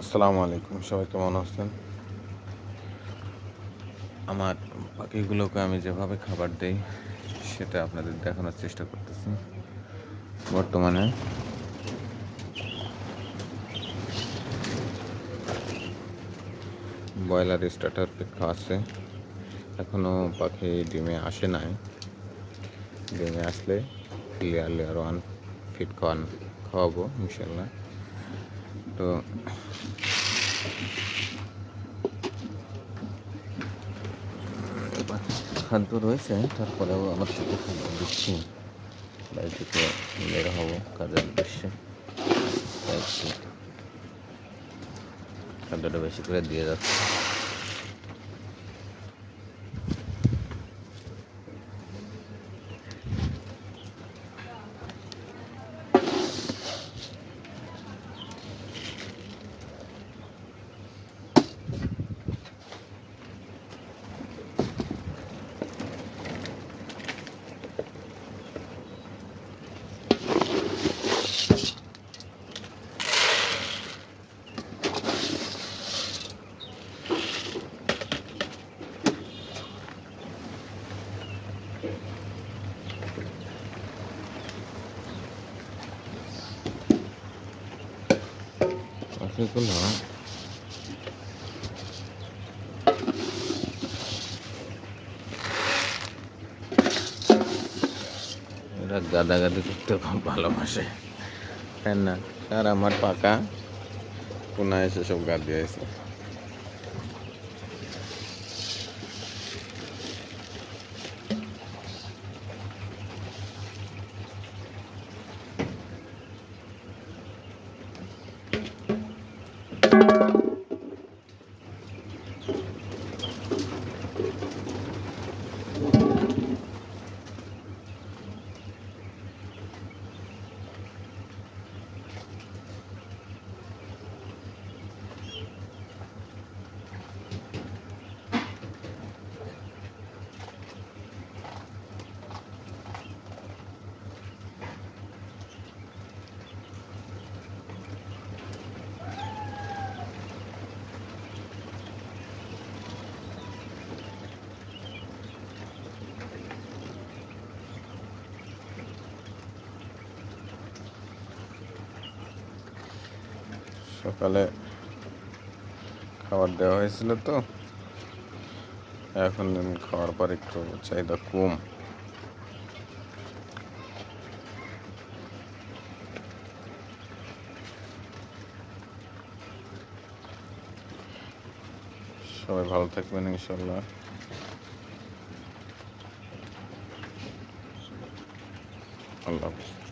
আসসালামু আলাইকুম, সবাই কেমন আছেন? আমার পাখিগুলোকে আমি যেভাবে খাবার দেই, সেটা আপনাদের দেখানোর চেষ্টা করতেছি। বর্তমানে ব্রয়লার স্টার্টার আছে। এখনও পাখি ডিমে আসে নাই। ডিমে আসলে লেয়ার লেয়ার ওয়ান ফিট খাওয়ান খাওয়াবো, ইনশাল্লাহ। তো খাদ্য রয়েছে, তারপরেও আমার থেকে খাদ্য দিচ্ছি। বাড়ি থেকে বের হব, কাজের উদ্দেশ্যে। খাদ্যটা বেশি করে দিয়ে যাচ্ছে। পাখিগুলো এরা গাদাগাদি করতে খুব ভালোবাসে। তাই না? আর আমার পাকা পুনা এসে সব গা দিয়েছে সকালে খাবার দেওয়া হয়েছিল তো। এখন খাওয়ার পর একটু চাহিদা কম। সবাই ভালো থাকবেন ইনশাল্লাহ আল্লাহ হাফিজ।